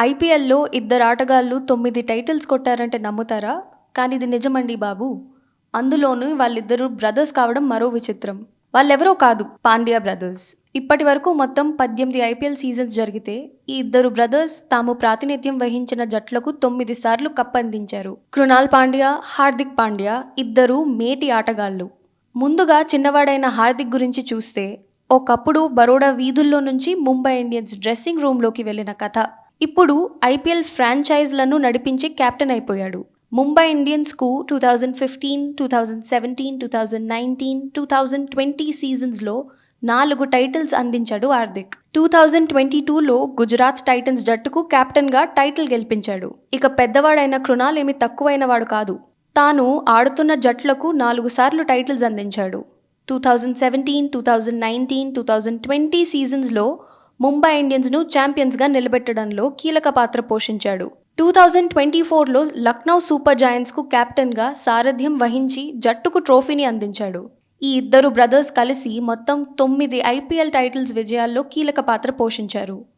ఐపీఎల్లో ఇద్దరు ఆటగాళ్ళు తొమ్మిది టైటిల్స్ కొట్టారంటే నమ్ముతారా? కానీ ఇది నిజమండి బాబు. అందులోనూ వాళ్ళిద్దరూ బ్రదర్స్ కావడం మరో విచిత్రం. వాళ్ళెవరో కాదు పాండ్యా బ్రదర్స్. ఇప్పటి వరకు మొత్తం పద్దెనిమిది ఐపీఎల్ సీజన్స్ జరిగితే ఈ ఇద్దరు బ్రదర్స్ తాము ప్రాతినిధ్యం వహించిన జట్లకు తొమ్మిది సార్లు కప్ అందించారు. కృణాల్ పాండ్యా హార్దిక్ పాండ్యా ఇద్దరు మేటి ఆటగాళ్ళు. ముందుగా చిన్నవాడైన హార్దిక్ గురించి చూస్తే ఒకప్పుడు బరోడా వీధుల్లో నుంచి ముంబై ఇండియన్స్ డ్రెస్సింగ్ రూమ్లోకి వెళ్ళిన కథ. ఇప్పుడు ఐపీఎల్ ఫ్రాంచైజ్లను నడిపించి కెప్టెన్ అయిపోయాడు. Mumbai ఇండియన్స్కు two thousand fifteen two thousand seventeen two thousand nineteen two thousand twenty సీజన్స్లో నాలుగు టైటిల్స్ అందించాడు హార్దిక్. టూ థౌజండ్ ట్వంటీ టూలో గుజరాత్ టైటన్స్ జట్టుకు కెప్టెన్గా టైటిల్ గెలిపించాడు. ఇక పెద్దవాడైన కృణాల్ ఏమి తక్కువైన వాడు కాదు. తాను ఆడుతున్న జట్లకు నాలుగు సార్లు టైటిల్స్ అందించాడు. Two thousand seventeen two thousand nineteen two thousand twenty సీజన్స్లో Mumbai ఇండియన్స్ను ఛాంపియన్స్గా నిలబెట్టడంలో కీలక పాత్ర పోషించాడు. టూ థౌజండ్ ట్వంటీ ఫోర్లో లక్నౌ సూపర్ జాయింట్స్కు కెప్టెన్గా సారథ్యం వహించి జట్టుకు ట్రోఫీని అందించాడు. ఈ ఇద్దరు బ్రదర్స్ కలిసి మొత్తం తొమ్మిది ఐపీఎల్ టైటిల్స్ విజయాల్లో కీలక పాత్ర పోషించారు.